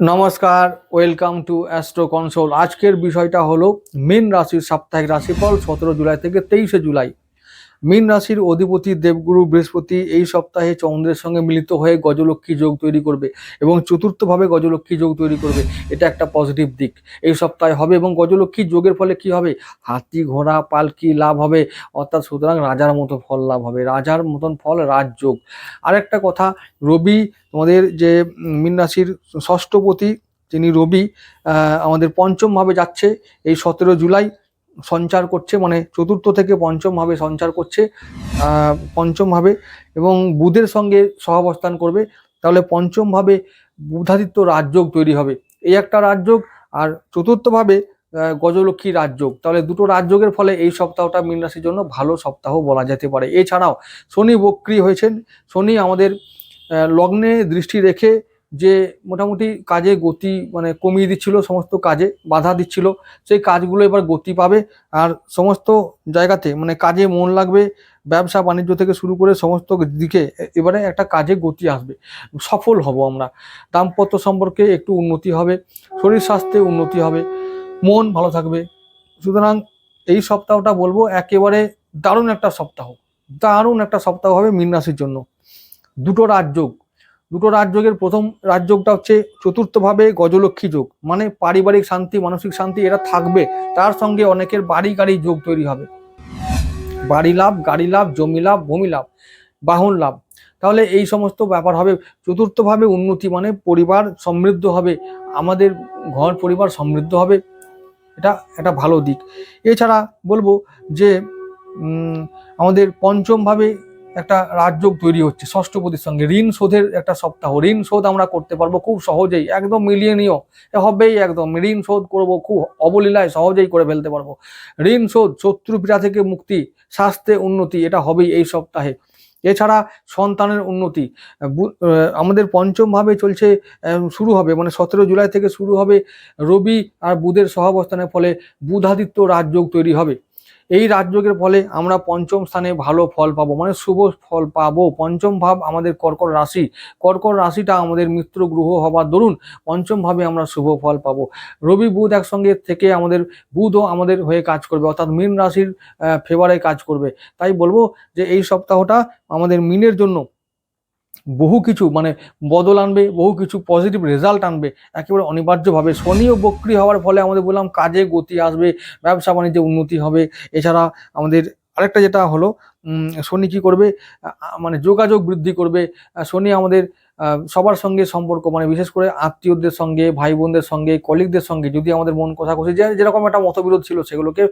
নমস্কার welcome to astro console আজকের বিষয়টা হলো মেন রাশির সাপ্তাহিক রাশিফল সতেরো জুলাই থেকে তেইশে জুলাই। মীন রাশির অধিপতি দেবগুরু বৃহস্পতি এই সপ্তাহে চন্দ্রের সঙ্গে মিলিত হয়ে গজলক্ষ্মী যোগ তৈরি করবে এবং চতুর্থভাবে গজলক্ষ্মী যোগ তৈরি করবে। এটা একটা পজিটিভ দিক। এই সপ্তাহে হবে এবং গজলক্ষ্মী যোগের ফলে কি হবে? হাতি, ঘোড়া, পালকি লাভ হবে। অর্থাৎ সুতরাং রাজার মতো ফল লাভ হবে। রাজার মতন ফল রাজযোগ আরেকটা কথা, রবি তোমাদের যে মীন রাশির ষষ্ঠপতি, যিনি রবি আমাদের পঞ্চমভাবে যাচ্ছে এই সতেরো জুলাই। সঞ্চার করছে মানে চতুর্থ থেকে পঞ্চম ভাবে সঞ্চার করছে আহ, পঞ্চম ভাবে এবং বুধের সঙ্গে সহাবস্থান করবে তাহলে পঞ্চম ভাবে বুধাদিত্য রাজযোগ তৈরি হবে। এই একটা রাজযোগ আর চতুর্থভাবে গজলক্ষ্মী রাজযোগ। তাহলে দুটো রাজযোগের ফলে এই সপ্তাহটা মীন রাশির জন্য ভালো সপ্তাহ বলা যেতে পারে। এছাড়াও শনি বক্রি হয়েছেন। শনি আমাদের লগ্নে দৃষ্টি রেখে যে মোটামুটি কাজে গতি মানে কমিয়ে দিচ্ছিল, সমস্ত কাজে বাধা দিচ্ছিল, সেই কাজগুলো এবার গতি পাবে। আর সমস্ত জায়গাতে মানে কাজে মন লাগবে, ব্যবসা বাণিজ্য থেকে শুরু করে সমস্ত দিকে এবারে একটা কাজে গতি আসবে। সফল হব আমরা। দাম্পত্য সম্পর্কে একটু উন্নতি হবে, শরীর স্বাস্থ্যে উন্নতি হবে, মন ভালো থাকবে। সুতরাং এই সপ্তাহটা বলব একেবারে দারুণ একটা সপ্তাহ। দারুণ একটা সপ্তাহ হবে মীন রাশির জন্য। দুটো রাজযোগ। দুটো রাজযোগের প্রথম রাজযোগটা হচ্ছে চতুর্থভাবে গজলক্ষ্মী যোগ। মানে পারিবারিক শান্তি, মানসিক শান্তি এটা থাকবে। তার সঙ্গে অনেকের বাড়ি গাড়ি যোগ তৈরি হবে। বাড়ি লাভ, গাড়ি লাভ, জমি লাভ, ভূমি লাভ, বাহন লাভ। তাহলে এই সমস্ত ব্যাপার হবে। চতুর্থভাবে উন্নতি মানে পরিবার সমৃদ্ধ হবে। আমাদের ঘর পরিবার সমৃদ্ধ হবে। এটা একটা ভালো দিক। এছাড়া বলব যে আমাদের পঞ্চমভাবে একটা রাজযোগ তৈরি হচ্ছে, ষষ্ঠপতির সঙ্গে। ঋণ শোধের একটা সপ্তাহ, ঋণ শোধ আমরা করতে পারব খুব সহজেই, একদম মিলিয়নীয় হবেই একদম, ঋণ শোধ করব খুব অবলীলায়, সহজেই করে ফেলতে পারব। ঋণ শোধ, শত্রু পীড়া থেকে মুক্তি, স্বাস্থ্যে উন্নতি, এটা হবেই এই সপ্তাহে। এছাড়া সন্তানের উন্নতি আমাদের পঞ্চমভাবে চলছে শুরু হবে মানে সতেরো জুলাই থেকে শুরু হবে রবি আর বুধের সহাবস্থানের ফলে বুধাদিত্য রাজযোগ তৈরি হবে। এই রাজযোগের ফলে আমরা পঞ্চম স্থানে ভালো ফল পাবো মানে শুভ ফল পাবো। পঞ্চম ভাব আমাদের কর্কট রাশি। কর্কট রাশিটা আমাদের মিত্র গ্রহ হবার দরুন পঞ্চম ভাবে আমরা শুভ ফল পাবো। রবি বুধ একসঙ্গে থেকে আমাদের বুধও আমাদের হয়ে কাজ করবে, অর্থাৎ মীন রাশির ফেভারে কাজ করবে। তাই বলব যে এই সপ্তাহটা আমাদের মিনের জন্য বহু কিছু মানে বদল আনবে, বহু কিছু পজিটিভ রেজাল্ট আনবে, একেবারে অনিবার্যভাবে। শনি ও বক্রি হওয়ার ফলে আমাদের বললাম কাজে গতি আসবে, ব্যবসা বাণিজ্যে উন্নতি হবে। এছাড়া আমাদের আরেকটা যেটা হলো শনি কি করবে? মানে যোগাযোগ বৃদ্ধি করবে। শনি আমাদের সবার সঙ্গে সম্পর্ক মানে বিশেষ করে আত্মীয়দের সঙ্গে ভাই বোনদের সঙ্গে কলিগদের সঙ্গে যদি আমাদের মন কথা কষাকষি যে যেরকম একটা মতবিরোধ ছিল, সেগুলোকে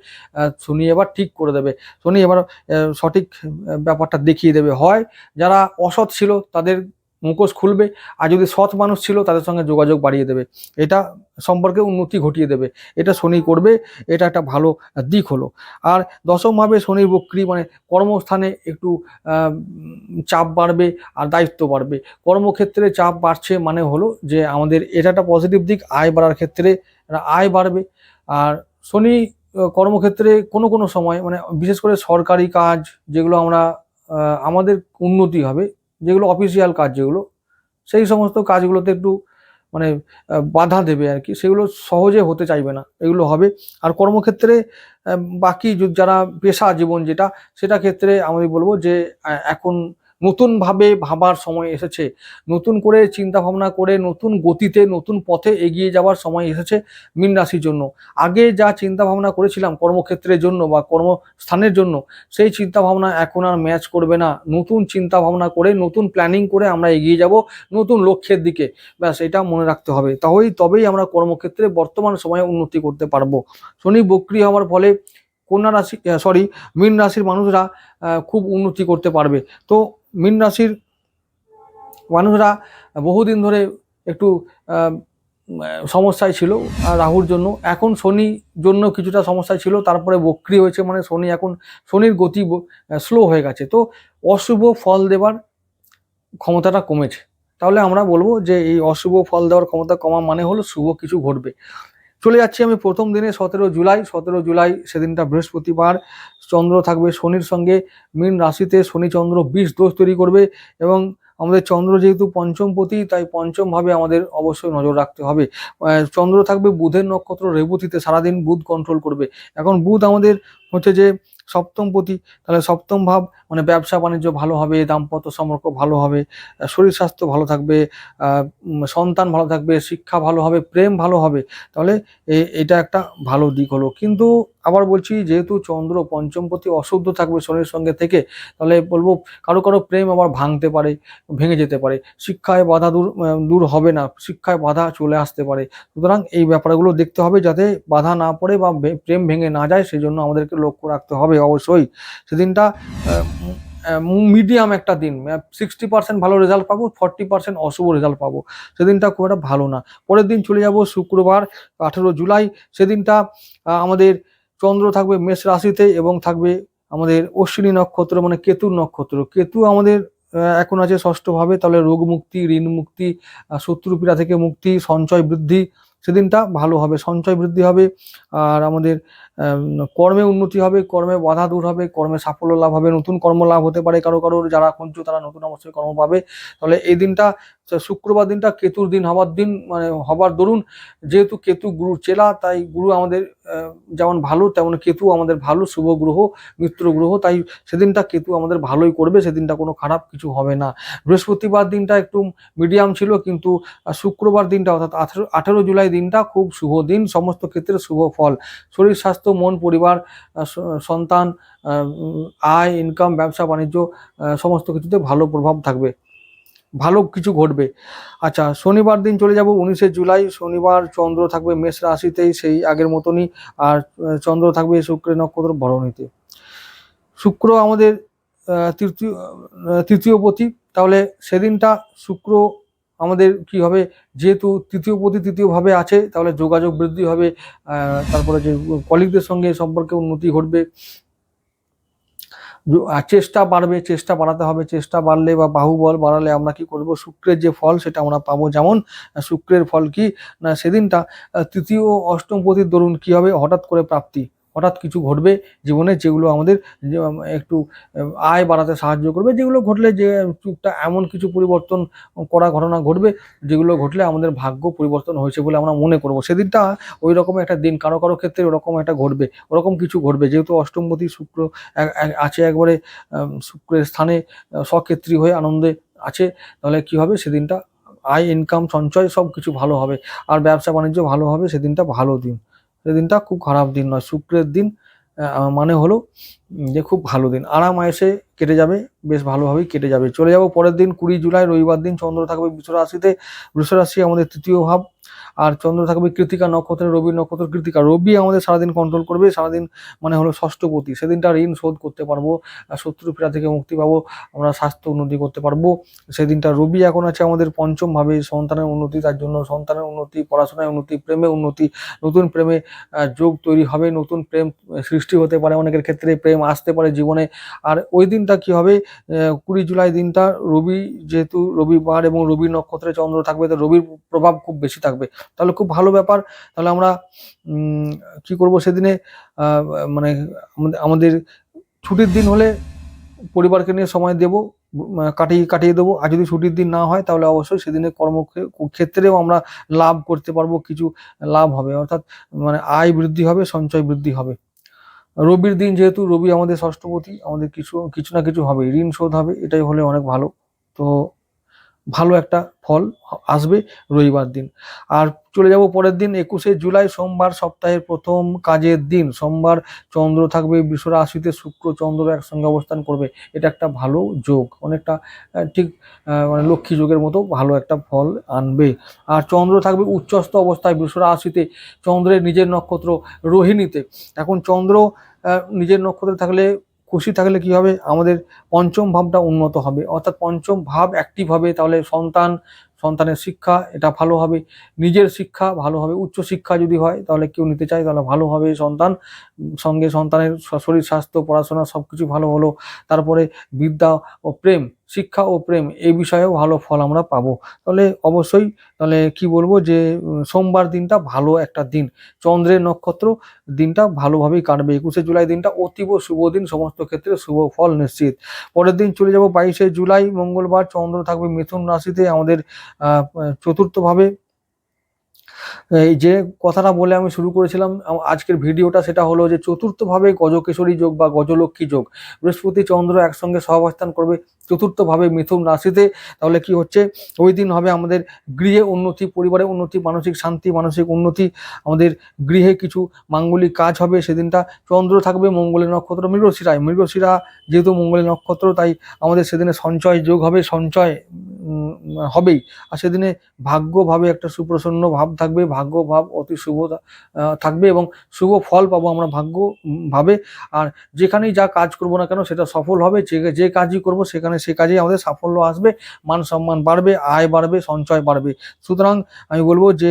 শুনিয়ে শনি এবার ঠিক করে দেবে। শনি এবার সঠিক ব্যাপারটা দেখিয়ে দেবে। হয় যারা অসৎ ছিল, তাদের মুখোশ খুলবে আর যদি সৎ মানুষ ছিল তাদের সঙ্গে যোগাযোগ বাড়িয়ে দেবে। এটা সম্পর্কে উন্নতি ঘটিয়ে দেবে। এটা শনি করবে, এটা একটা ভালো দিক হলো। আর দশমভাবে শনির বক্রি মানে কর্মস্থানে একটু চাপ বাড়বে আর দায়িত্ব বাড়বে। কর্মক্ষেত্রে চাপ বাড়ছে মানে হলো যে আমাদের এটা একটা পজিটিভ দিক, আয় বাড়ার ক্ষেত্রে আয় বাড়বে। আর শনি কর্মক্ষেত্রে কোনো কোনো সময় মানে বিশেষ করে সরকারি কাজ যেগুলো আমরা আমাদের উন্নতি হবে যেগুলো অফিসিয়াল কাজ যেগুলো, সেই সমস্ত কাজগুলোতে একটু মানে বাধা দেবে আর কি। সেগুলো সহজে হতে চাইবে না, এগুলো হবে। আর কর্মক্ষেত্রে বাকি যারা পেশা জীবন যেটা, সেটা ক্ষেত্রে আমি বলব যে এখন নতুনভাবে ভাবার সময় এসেছে। নতুন করে চিন্তা ভাবনা করে, নতুন গতিতে, নতুন পথে এগিয়ে যাওয়ার সময় এসেছে মীন রাশির জন্য। আগে যা চিন্তা ভাবনা করেছিলাম কর্মক্ষেত্রের জন্য বা কর্মস্থানের জন্য, সেই চিন্তা ভাবনা এখন আর ম্যাচ করবে না। নতুন চিন্তা ভাবনা করে, নতুন প্ল্যানিং করে আমরা এগিয়ে যাব নতুন লক্ষ্যের দিকে। ব্যাস, এটা মনে রাখতে হবে। তাহলেই, তবেই আমরা কর্মক্ষেত্রে বর্তমান সময়ে উন্নতি করতে পারব। শনি বক্রি হওয়ার ফলে কন্যা রাশি সরি মীন রাশির মানুষরা খুব উন্নতি করতে পারবে। তো মীন রাশির মানুষরা বহুদিন ধরে একটু সমস্যায় ছিল রাহুর জন্য। এখন শনি জন্য কিছুটা সমস্যায় ছিল, তারপরে বক্রি হয়েছে মানে শনি এখন, শনির গতি স্লো হয়ে গেছে। তো অশুভ ফল দেবার ক্ষমতাটা কমেছে। তাহলে আমরা বলব যে এই অশুভ ফল দেওয়ার ক্ষমতা কমা মানে হলো শুভ কিছু ঘটবে। চলে যাচ্ছি আমি প্রথম দিনে সতেরো জুলাই সতেরো জুলাই সেদিনটা বৃহস্পতিবার। চন্দ্র থাকবে শনির সঙ্গে, মীন রাশিতে শনি চন্দ্র বিষ দোষ তৈরি করবে এবং আমাদের চন্দ্র যেহেতু পঞ্চমপতি তাই পঞ্চমভাবে আমাদের অবশ্যই নজর রাখতে হবে। চন্দ্র থাকবে বুধের নক্ষত্র রেবতীতে সারাদিন বুধ কন্ট্রোল করবে। এখন বুধ আমাদের হচ্ছে যে সপ্তমপতি তাহলে সপ্তম ভাব মানে ব্যবসা বাণিজ্য ভালো হবে, দাম্পত্য সম্পর্ক ভালো হবে শরীর স্বাস্থ্য ভালো থাকবে সন্তান ভালো থাকবে, শিক্ষা ভালো হবে, প্রেম ভালো হবে, তাহলে এটা একটা ভালো দিক হলো। কিন্তু আবার বলছি, যেহেতু চন্দ্র পঞ্চমপতি অশুদ্ধ থাকবে শনির সঙ্গে থেকে, তাহলে বলব কারও কারও প্রেম আবার ভাঙতে পারে, ভেঙে যেতে পারে। শিক্ষায় বাধা দূর দূর হবে না, শিক্ষায় বাধা চলে আসতে পারে। সুতরাং এই ব্যাপারগুলো দেখতে হবে যাতে বাধা না পড়ে বা প্রেম ভেঙে না যায় সেই জন্য আমাদেরকে লক্ষ্য রাখতে হবে অবশ্যই। সেদিনটা মিডিয়াম একটা দিন সিক্সটি পার্সেন্ট ভালো রেজাল্ট পাবো ফর্টি পার্সেন্ট অশুভ রেজাল্ট পাবো। সেদিনটা খুব একটা ভালো না। পরের দিন চলে যাব শুক্রবার, আঠেরো জুলাই। সেদিনটা আমাদের চন্দ্র থাকবে মেষ রাশিতে এবং থাকবে আমাদের অশ্বিনী নক্ষত্র মানে কেতুর নক্ষত্র। কেতু আমাদের এখন আছে ষষ্ঠভাবে তাহলে রোগ মুক্তি ঋণ মুক্তি শত্রুপীড়া শত্রু পীড়া থেকে মুক্তি সঞ্চয় বৃদ্ধি সেদিনটা ভালো হবে সঞ্চয় বৃদ্ধি হবে। আর আমাদের আম, কর্মে উন্নতি হবে, কর্মে বাধা দূর হবে, কর্মে সাফল্য লাভ হবে, নতুন কর্ম লাভ হতে পারে, কারও কারোর যারা খুঁজছো তারা নতুন অবশ্যই কর্ম পাবে। তাহলে এই দিনটা শুক্রবার দিনটা কেতুর দিন, হবার দিন মানে হবার দরুন, যেহেতু কেতু গুরু চেলা, তাই গুরু আমাদের যেমন ভালো, তেমন কেতু আমাদের ভালো, শুভ গ্রহ, মিত্র গ্রহ, তাই সেদিনটা কেতু আমাদের ভালোই করবে, সেদিনটা কোনো খারাপ কিছু হবে না। বৃহস্পতিবার দিনটা একটু মিডিয়াম ছিল, কিন্তু শুক্রবার দিনটা, অর্থাৎ আঠেরো জুলাই দিনটা খুব শুভ দিন, সমস্ত ক্ষেত্রে শুভ ফল। শরীর স্বাস্থ্য মন, পরিবার সন্তান আয় ইনকাম ব্যবসা, বাণিজ্য সমস্ত কিছুতে ভালো প্রভাব থাকবে। ভালো কিছু ঘটবে। আচ্ছা শনিবার দিন চলে যাব উনিশে জুলাই। শনিবার চন্দ্র থাকবে মেষ রাশিতেই সেই আগের মতনই। আর চন্দ্র থাকবে শুক্রের নক্ষত্র ভরণীতে। শুক্র আমাদের তৃতীয় তৃতীয় পতি। তাহলে সেদিনটা শুক্র আমাদের কি হবে? যেহেতু তৃতীয় পতি তৃতীয়ভাবে আছে, তাহলে যোগাযোগ বৃদ্ধি হবে তারপরে যে কলিগদের সঙ্গে সম্পর্কে উন্নতি ঘটবে। চেষ্টা বাড়বে, চেষ্টা বাড়াতে হবে। চেষ্টা বাড়লে বা বাহুবল বাড়ালে আমরা কি করব? শুক্রের যে ফল, সেটা আমরা পাবো। যেমন শুক্রের ফল কি? না, সেদিনটা তৃতীয় অষ্টম পতির দরুন কি হবে? হঠাৎ করে প্রাপ্তি। হঠাৎ কিছু ঘটবে জীবনে যেগুলো আমাদের একটু আয় বাড়াতে সাহায্য করবে যেগুলো ঘটলে যে চুপটা এমন কিছু পরিবর্তন করা ঘটনা ঘটবে যেগুলো ঘটলে আমাদের ভাগ্য পরিবর্তন হয়েছে বলে আমরা মনে করব। সেদিনটা ওই রকম একটা দিন কারও কারও ক্ষেত্রে ওরকম একটা ঘটবে ওরকম কিছু ঘটবে। যেহেতু অষ্টমপতি শুক্র আছে একবারে শুক্রের স্থানে আহ, স্বক্ষেত্রী হয়ে আনন্দে আছে তাহলে কি হবে? সেদিনটা আয় ইনকাম সঞ্চয় সব কিছু ভালো হবে। আর ব্যবসা বাণিজ্য ভালো হবে সেদিনটা ভালো দিন। সেদিনটা খুব খারাপ দিন নয়, শুক্রের দিন মানে হলো যে খুব ভালো দিন। আরাম আয়সে কেটে যাবে, বেশ ভালোভাবেই কেটে যাবে। চলে যাব পরের দিন, কুড়ি জুলাই, রবিবার দিন চন্দ্র থাকবে বৃষ রাশিতে বৃষ রাশি আমাদের তৃতীয় ভাব। আর চন্দ্র থাকবে কৃতিকা নক্ষত্রে রবি নক্ষত্র কৃতিকা। রবি আমাদের সারাদিন কন্ট্রোল করবে, সারাদিন মানে হলো ষষ্ঠপতি। সেদিনটা ঋণ শোধ করতে পারব শত্রু পীড়া থেকে মুক্তি পাবো, আমরা স্বাস্থ্য উন্নতি করতে পারব। সেদিনটা রবি এখন আছে আমাদের পঞ্চম ভাবে সন্তানের উন্নতি, তার জন্য সন্তানের উন্নতি, পড়াশোনায় উন্নতি, প্রেমে উন্নতি, নতুন প্রেমে যোগ তৈরি হবে, নতুন প্রেম সৃষ্টি হতে পারে অনেকের ক্ষেত্রে, প্রেম আসতে পারে জীবনে। আর ওই দিনটা কি হবে? কুড়ি জুলাই দিনটা রবি যেহেতু রবিবার এবং রবি নক্ষত্রে চন্দ্র থাকবে, তো রবির প্রভাব খুব বেশি থাকবে। তাহলে খুব ভালো ব্যাপার। তাহলে আমরা কি করব সেদিনে মানে আমাদের ছুটির দিন হলে পরিবারকে নিয়ে সময় দেব কাটিয়ে কাটিয়ে দেবো। আর যদি ছুটির দিন না হয় তাহলে অবশ্যই সেদিনে কর্মক্ষেত্রেও আমরা লাভ করতে পারব, কিছু লাভ হবে। অর্থাৎ মানে আয় বৃদ্ধি হবে, সঞ্চয় বৃদ্ধি হবে। রবির দিন যেহেতু, রবি আমাদের ষষ্ঠপতি, আমাদের কিছু কিছু না কিছু হবে, ঋণ শোধ হবে, এটাই হলে অনেক ভালো। তো ভালো একটা ফল আসবে রবিবার দিন। আর চলে যাব পরের দিন, একুশে জুলাই, সোমবার সপ্তাহের প্রথম কাজের দিন। সোমবার চন্দ্র থাকবে, বৃষ রাশিতে শুক্র, চন্দ্র একসঙ্গে অবস্থান করবে। এটা একটা ভালো যোগ, অনেকটা ঠিক মানে লক্ষ্মী যোগের মতো ভালো একটা ফল আনবে। আর চন্দ্র থাকবে উচ্চস্থ অবস্থায় বৃষ রাশিতে, চন্দ্রের নিজের নক্ষত্র রোহিণীতে। এখন চন্দ্র নিজের নক্ষত্রে থাকলে খুশি থাকলে কি হবে? আমাদের পঞ্চম ভাবটা উন্নত হবে। অর্থাৎ পঞ্চম ভাব অ্যাক্টিভ হবে, তাহলে সন্তান, সন্তানের শিক্ষা, এটা ভালো হবে। নিজের শিক্ষা ভালো হবে। উচ্চ শিক্ষা যদি হয়, তাহলে কেউ নিতে চায়, তাহলে ভালো হবে সন্তান। সঙ্গে সন্তানের শরীর স্বাস্থ্য, পড়াশোনা সব কিছু ভালো হলো। তারপরে বিদ্যা ও প্রেম শিক্ষা ও প্রেম, এই বিষয়েও ভালো ফল আমরা পাবো। তাহলে অবশ্যই, তাহলে কি বলব যে সোমবার দিনটা ভালো একটা দিন। চন্দ্রের নক্ষত্র দিনটা ভালোভাবেই কাটবে। একুশে জুলাই দিনটা অতীব শুভ দিন, সমস্ত ক্ষেত্রে শুভ ফল নিশ্চিত। পরের দিন চলে যাব বাইশে জুলাই, মঙ্গলবার চন্দ্র থাকবে মিথুন রাশিতে আমাদের চতুর্থভাবে। এই যে কথাটা বলে আমি শুরু করেছিলাম আজকের ভিডিওটা সেটা হলো যে চতুর্থভাবে গজকেশরী যোগ বা গজলক্ষ্মী যোগ। বৃহস্পতি চন্দ্র একসঙ্গে সহাবস্থান করবে। চতুর্থভাবে মিথুন রাশিতে, তাহলে কি হচ্ছে? ওই দিন হবে আমাদের গৃহে উন্নতি, পরিবারে উন্নতি, মানসিক শান্তি, মানসিক উন্নতি, আমাদের গৃহে কিছু মাঙ্গলিক কাজ হবে, সেদিনটা চন্দ্র থাকবে মঙ্গলের নক্ষত্র, মৃগশিরায়, মৃগশিরা যেহেতু মঙ্গলের নক্ষত্র, তাই আমাদের সেদিনে সঞ্চয় যোগ হবে, সঞ্চয় হবেই। আর সেদিনে ভাগ্যভাবে একটা সুপ্রসন্ন ভাব থাকবে ভাগ্য ভাব অতি শুভ থাকবে এবং শুভ ফল পাবো আমরা ভাগ্য ভাবে আর যেখানেই যা কাজ করব না কেন, সেটা সফল হবে, যে যে কাজই করব, সেখানে সে কাজেই আমাদের সাফল্য আসবে, মান সম্মান বাড়বে, আয় বাড়বে, সঞ্চয় বাড়বে। সুতরাং আমি বলব যে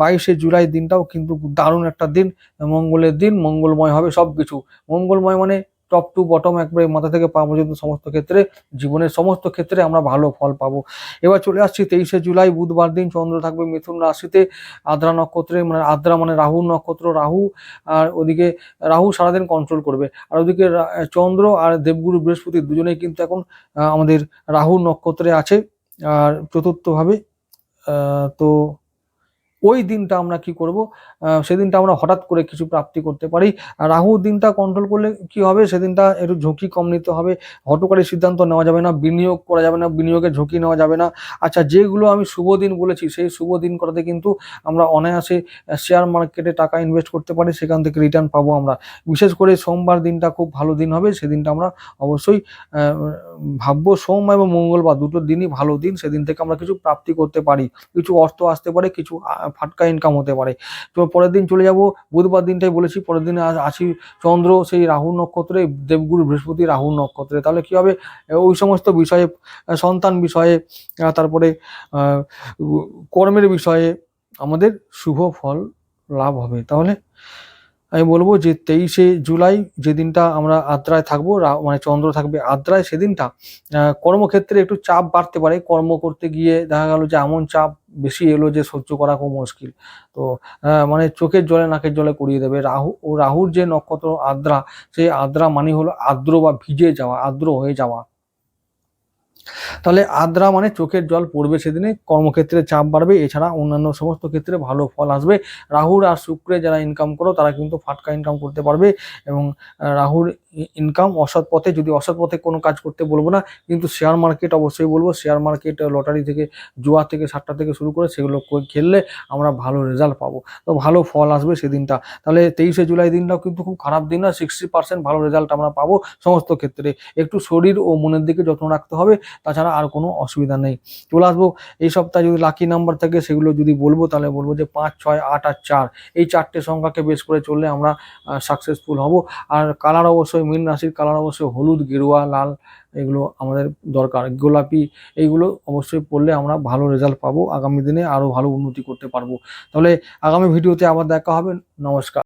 বাইশে জুলাই দিনটাও কিন্তু দারুণ একটা দিন, মঙ্গলের দিন, মঙ্গলময় হবে সব কিছু মঙ্গলময় মানে টপ টু বটম একবারে মাথা থেকে পা পর্যন্ত সমস্ত ক্ষেত্রে, জীবনের সমস্ত ক্ষেত্রে আমরা ভালো ফল পাবো। এবার চলে আসছি তেইশে জুলাই, বুধবার দিন চন্দ্র থাকবে মিথুন রাশিতে, আদ্রা নক্ষত্রে মানে আদ্রা মানে রাহু নক্ষত্র রাহু, আর ওদিকে রাহু সারাদিন কন্ট্রোল করবে। আর ওদিকে চন্দ্র আর দেবগুরু বৃহস্পতি দুজনেই কিন্তু এখন আমাদের রাহু নক্ষত্রে আছে। আর চতুর্থভাবে তো ওই দিনটা আমরা কি করব? সেদিনটা আমরা হঠাৎ করে কিছু প্রাপ্তি করতে পারি। রাহু দিনটা কন্ট্রোল করলে কি হবে? সেদিনটা একটু ঝুঁকি কম নিতে হবে। হটকারী সিদ্ধান্ত নেওয়া যাবে না, বিনিয়োগ করা যাবে না, বিনিয়োগে ঝুঁকি নেওয়া যাবে না। আচ্ছা যেগুলো আমি শুভ দিন বলেছি, সেই শুভ দিন করাতে কিন্তু আমরা অনায়াসে শেয়ার মার্কেটে টাকা ইনভেস্ট করতে পারি। সেখান থেকে রিটার্ন পাবো আমরা। বিশেষ করে সোমবার দিনটা খুব ভালো দিন হবে। সেদিনটা আমরা অবশ্যই ভাববো সোম এবং মঙ্গলবার দুটো দিনই ভালো দিন। সেদিন থেকে আমরা কিছু প্রাপ্তি করতে পারি। কিছু অর্থ আসতে পারে, কিছু ফাটকা ইনকাম হতে পারে। তো পরের দিন চলে যাব, বুধবার দিনটাই বলেছি, পরের দিনে আসি চন্দ্র, সেই রাহু নক্ষত্রে, দেবগুরু বৃহস্পতি, রাহু নক্ষত্রে। তাহলে কি হবে? ওই সমস্ত বিষয়ে সন্তান বিষয়ে তারপরে কর্মের বিষয়ে আমাদের শুভ ফল লাভ হবে। তাহলে আমি বলব যে তেইশে জুলাই যে দিনটা আমরা আদ্রায় থাকব মানে চন্দ্র থাকবে আদ্রায়, সেদিনটা কর্মক্ষেত্রে একটু চাপ বাড়তে পারে। কর্ম করতে গিয়ে দেখা গেল যে এমন চাপ বেশি এলো যে সহ্য করা খুব মুশকিল। তো মানে চোখের জলে, নাকের জলে করিয়ে দেবে। রাহু, ও রাহুর যে নক্ষত্র আদ্রা, সেই আদ্রা মানে হলো আর্দ্র বা ভিজে যাওয়া, আর্দ্র হয়ে যাওয়া। তাহলে আদ্রা মানে চোখের জল পড়বে সেদিনে। কর্মক্ষেত্রে চাপ বাড়বে, এছাড়া অন্যান্য সমস্ত ক্ষেত্রে ভালো ফল আসবে। রাহুর আর শুক্রে যারা ইনকাম করো, তারা কিন্তু ফাটকা ইনকাম করতে পারবে এবং রাহুর ইনকাম অসৎ পথে, যদি অসৎ পথে কোনো কাজ করতে বলব না, কিন্তু শেয়ার মার্কেট অবশ্যই বলব শেয়ার মার্কেট লটারি থেকে, জুয়া থেকে, সাতটা থেকে শুরু করে সেগুলো খেললে আমরা ভালো রেজাল্ট পাবো। তো ভালো ফল আসবে সেদিনটা। তাহলে তেইশে জুলাই দিনটাও কিন্তু খুব খারাপ দিন না সিক্সটি পার্সেন্ট ভালো রেজাল্ট আমরা পাবো সমস্ত ক্ষেত্রে। একটু শরীর ও মনের দিকে যত্ন রাখতে হবে, তাছাড়া আর কোনো অসুবিধা নেই। চলে আসব, এই সপ্তাহে যদি লাকি নাম্বার থাকে সেগুলো যদি বলব, তাহলে বলব যে পাঁচ, ছয়, আট আর চার। এই চারটে সংখ্যাকে বেশ করে চললে আমরা সাকসেসফুল হব। আর কালার অবশ্যই মীন রাশির কালার অবশ্যই হলুদ, গেরুয়া, লাল, এগুলো আমাদের দরকার। গোলাপি, এইগুলো অবশ্যই পড়লে আমরা ভালো রেজাল্ট পাবো। আগামী দিনে আরও ভালো উন্নতি করতে পারব। তাহলে আগামী ভিডিওতে আবার দেখা হবে। নমস্কার।